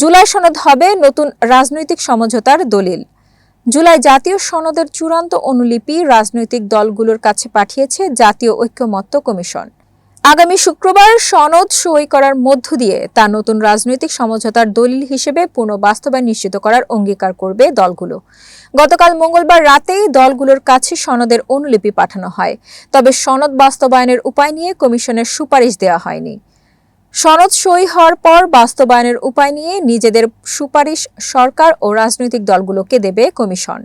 জুলাই সনদ হবে নতুন রাজনৈতিক সমঝোতার দলিল। জুলাই জাতীয় সনদের চূড়ান্ত অনুলিপি রাজনৈতিক দলগুলোর কাছে পাঠিয়েছে জাতীয় ঐক্যমত্য কমিশন। আগামী শুক্রবার সনদ সই করার মধ্য দিয়ে তা নতুন রাজনৈতিক সমঝোতার দলিল হিসেবে পুনঃ বাস্তবায়ন নিশ্চিত করার অঙ্গীকার করবে দলগুলো। গতকাল মঙ্গলবার রাতেই দলগুলোর কাছে সনদের অনুলিপি পাঠানো হয়, তবে সনদ বাস্তবায়নের উপায় নিয়ে কমিশনের সুপারিশ দেওয়া হয়নি। সনদ সই হওয়ার পর বাস্তবায়নের উপায় নিয়ে নিজেদের সুপারিশ সরকার ও রাজনৈতিক দলগুলোকে দেবে কমিশন।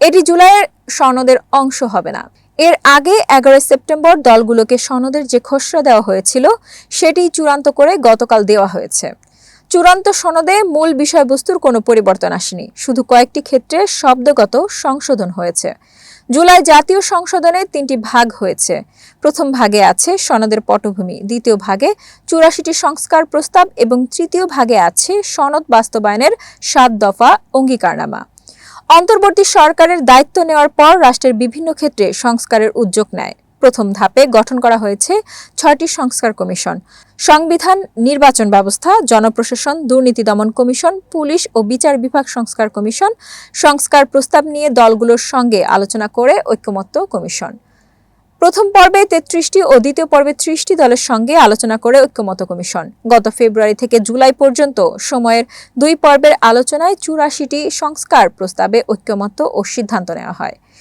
এটি জুলাইয়ের সনদের অংশ হবে না। এর আগে এগারোই সেপ্টেম্বর দলগুলোকে সনদের যে খসড়া দেওয়া হয়েছিল, সেটি চূড়ান্ত করে গতকাল দেওয়া হয়েছে। চূড়ান্ত সনদে মূল বিষয়বস্তুর কোনো পরিবর্তন আসেনি। শুধু কয়েকটি ক্ষেত্রে শব্দগত সংশোধন হয়েছে। জুলাই জাতীয় সংশোধনে তিনটি ভাগ হয়েছে। প্রথম ভাগে আছে সনদের পটভূমি, দ্বিতীয় ভাগে চুরাশিটি সংস্কার প্রস্তাব এবং তৃতীয় ভাগে আছে সনদ বাস্তবায়নের সাত দফা অঙ্গীকারনামা। অন্তর্বর্তী সরকারের দায়িত্ব নেওয়ার পর রাষ্ট্রের বিভিন্ন ক্ষেত্রে সংস্কারের উদ্যোগ নেয়। প্রথম ধাপে গঠন করা হয়েছে ছয়টি সংস্কার কমিশন। সংবিধান, নির্বাচন ব্যবস্থা, জনপ্রশাসন, দুর্নীতি দমন কমিশন, পুলিশ ও বিচার বিভাগ সংস্কার কমিশন, সংস্কার প্রস্তাব নিয়ে দলগুলোর সঙ্গে আলোচনা করে ঐক্যমত্য কমিশন। প্রথম পর্বে তেত্রিশটি ও দ্বিতীয় পর্বে ত্রিশটি দলের সঙ্গে আলোচনা করে ঐক্যমত কমিশন। গত ফেব্রুয়ারি থেকে জুলাই পর্যন্ত সময়ের দুই পর্বের আলোচনায় চুরাশিটি সংস্কার প্রস্তাবে ঐক্যমত্য ও সিদ্ধান্ত নেওয়া হয়।